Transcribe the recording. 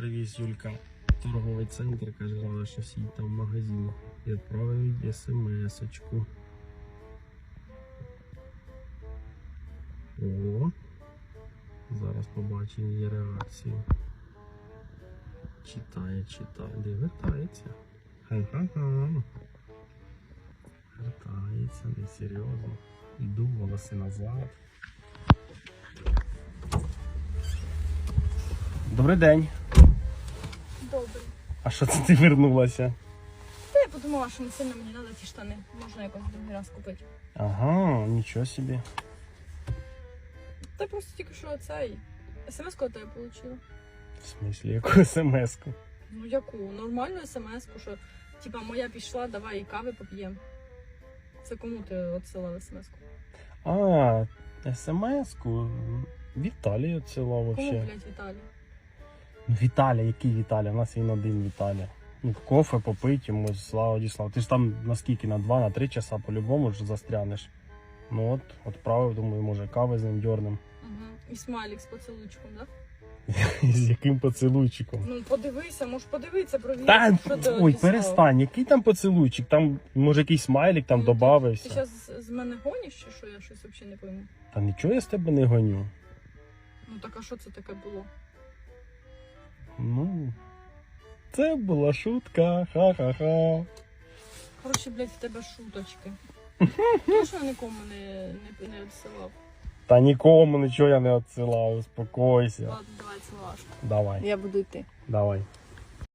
привіз Юлька торговий центр, каже, треба щось їй там в магазин. І відправив смс-очку. О, зараз побачимо її реакцію. Читає, читає, де вертається. Ха-ха-ха. Вертається, не серйозно. Йду волоси назад. Добрий день. Добре. А що це ти вернулася? Та я подумала, що не сильно мені треба ті штани. Можна якось другий раз купити. Ага, нічого собі. Та просто тільки що цей. СМС-ку от тебе отримала. В смислі, яку смс-ку? Ну яку? Нормальну смс-ку, що типа моя пішла, давай і кави поп'ємо. Це кому ти відсилав смс-ку? А, смс-ку. Віталій відсилав Кому, вообще. блядь, Віталій? Ну, Віталя, який Віталя? У нас він один Віталя. Ну, кофе попить йому, слава діслав. Ти ж там на скільки? На два, на три часа по-любому ж застрянеш. Ну от, відправив, думаю, може кави з ним дьорнем. Угу. І смайлік з поцілуйчиком, да? З яким поцілуйчиком. Ну подивися, можеш подивитися, провірити. Та, що ти ой, перестань, який там поцілуйчик? Там, може, якийсь смайлик там Ну. Ти зараз з мене гониш, чи що я щось взагалі не пойму? Та нічого я з тебе не гоню. Ну так а що це таке було? Ну, це була шутка, ха-ха-ха. Коротше, блядь, в тебе шуточки. Точно нікому не, не, не відсилав. Та нікому нічого я не відсилав, успокойся. Ладно, давай цілашку. Давай, Я буду йти. давай.